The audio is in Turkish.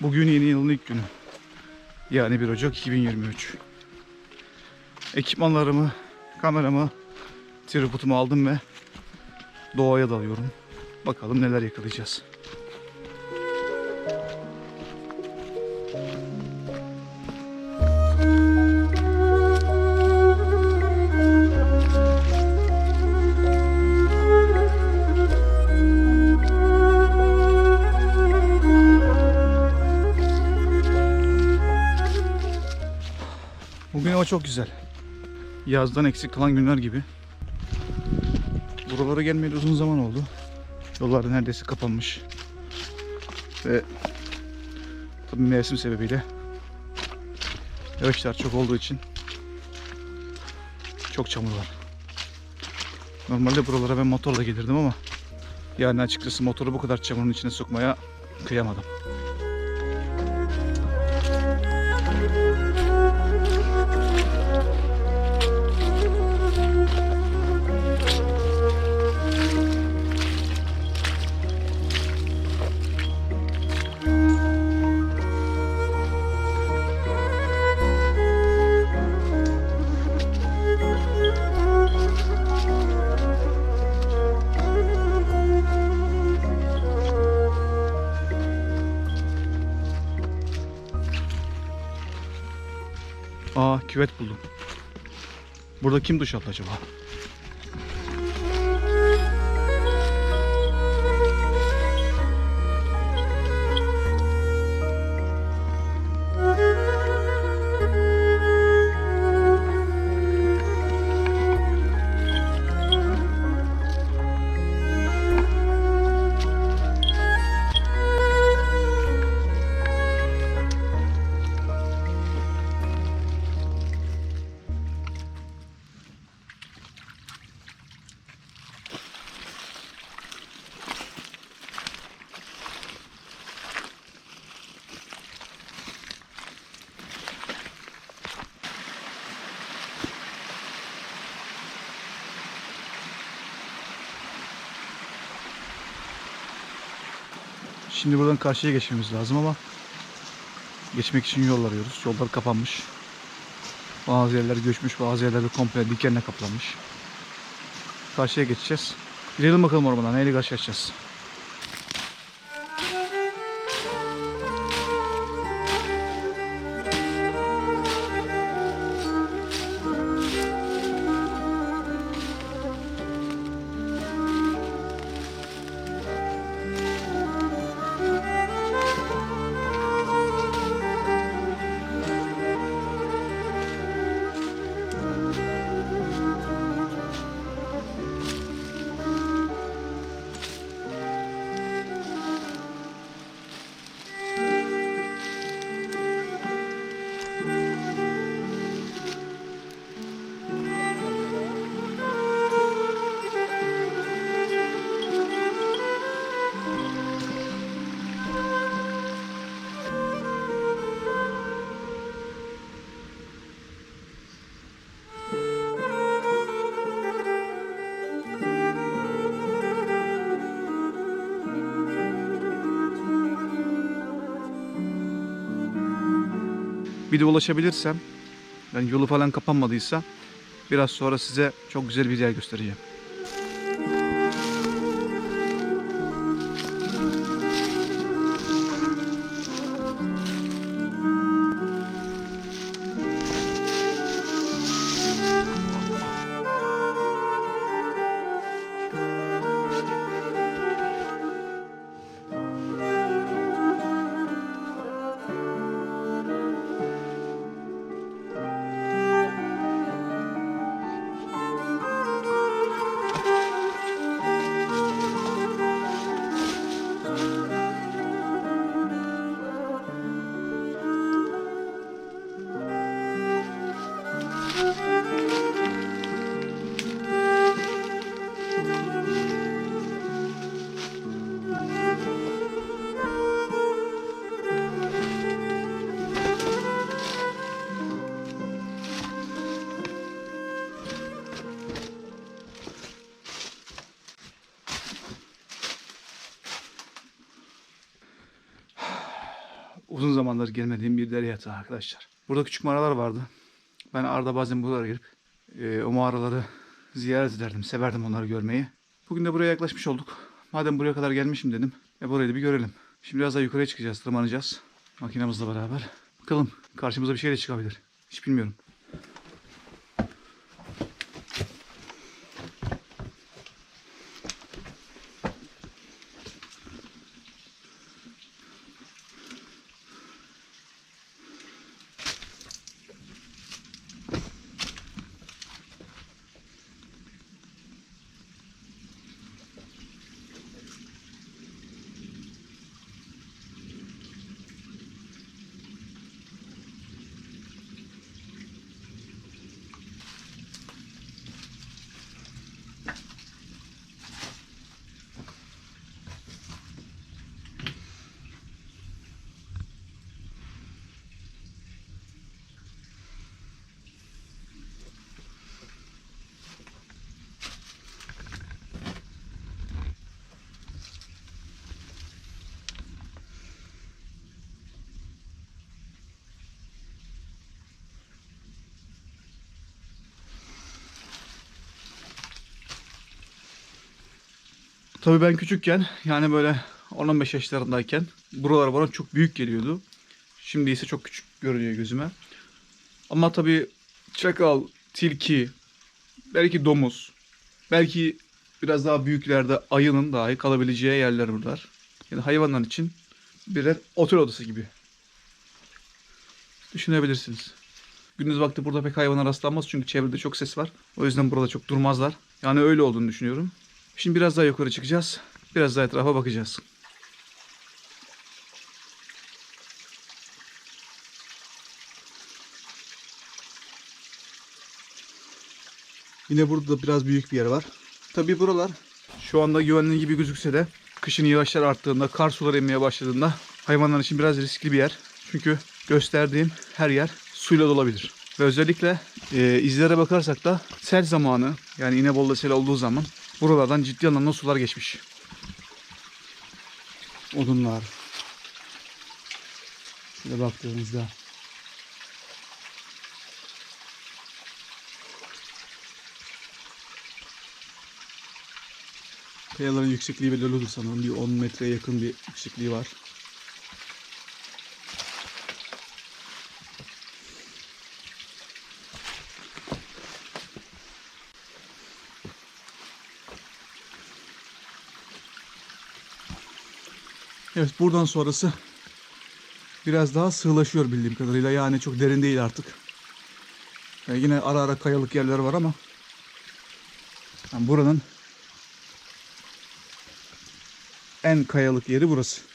Bugün yeni yılın ilk günü. Yani 1 Ocak 2023. Ekipmanlarımı, kameramı, tripodumu aldım ve doğaya dalıyorum. Bakalım neler yakalayacağız. Bugün hava çok güzel. Yazdan eksik kalan günler gibi. Buralara gelmeyeli uzun zaman oldu. Yollar neredeyse kapanmış. Ve tabii mevsim sebebiyle yağışlar çok olduğu için çok çamur var. Normalde buralara ben motorla gelirdim ama yani açıkçası motoru bu kadar çamurun içine sokmaya kıyamadım. Aa küvet buldum. Burada kim duş aldı acaba? Şimdi buradan karşıya geçmemiz lazım ama geçmek için yol arıyoruz. Yollar kapanmış. Bazı yerler göçmüş, bazı yerler de komple dikenle kaplanmış. Karşıya geçeceğiz. Gidelim bakalım ormana. Neyle karşılaşacağız? Bir de ulaşabilirsem, yani yolu falan kapanmadıysa biraz sonra size çok güzel bir yer göstereceğim. Uzun zamandır gelmediğim bir dere yatağı arkadaşlar. Burada küçük mağaralar vardı. Ben arada bazen buralara girip e, o mağaraları ziyaret ederdim. Severdim onları görmeyi. Bugün de buraya yaklaşmış olduk. Madem buraya kadar gelmişim dedim. E burayı da bir görelim. Şimdi biraz daha yukarıya çıkacağız. Tırmanacağız. Makinemizle beraber. Bakalım karşımıza bir şey de çıkabilir. Hiç bilmiyorum. Tabii ben küçükken yani böyle 10-15 yaşlarındayken buralar bana çok büyük geliyordu. Şimdi ise çok küçük görünüyor gözüme. Ama tabii çakal, tilki, belki domuz, belki biraz daha büyüklerde ayının dahi kalabileceği yerler buralar. Yani hayvanlar için birer otel odası gibi. Düşünebilirsiniz. Gündüz vakti burada pek hayvana rastlanmaz çünkü çevrede çok ses var. O yüzden burada çok durmazlar. Yani öyle olduğunu düşünüyorum. Şimdi biraz daha yukarı çıkacağız. Biraz daha etrafa bakacağız. Yine burada da biraz büyük bir yer var. Tabii buralar şu anda güvenli gibi gözükse de kışın yağışlar arttığında, kar suları inmeye başladığında hayvanlar için biraz riskli bir yer. Çünkü gösterdiğim her yer suyla dolabilir. Ve özellikle e, izlere bakarsak da sel zamanı yani İnebolu'da sel olduğu zaman buralardan ciddi anlamda sular geçmiş. Odunlar. Şöyle baktığımızda. Kayaların yüksekliği belirliyordur sanırım. Bir 10 metreye yakın bir yüksekliği var. Evet buradan sonrası biraz daha sığlaşıyor bildiğim kadarıyla. Yani çok derin değil artık. Yani yine ara ara kayalık yerler var ama yani buranın en kayalık yeri burası.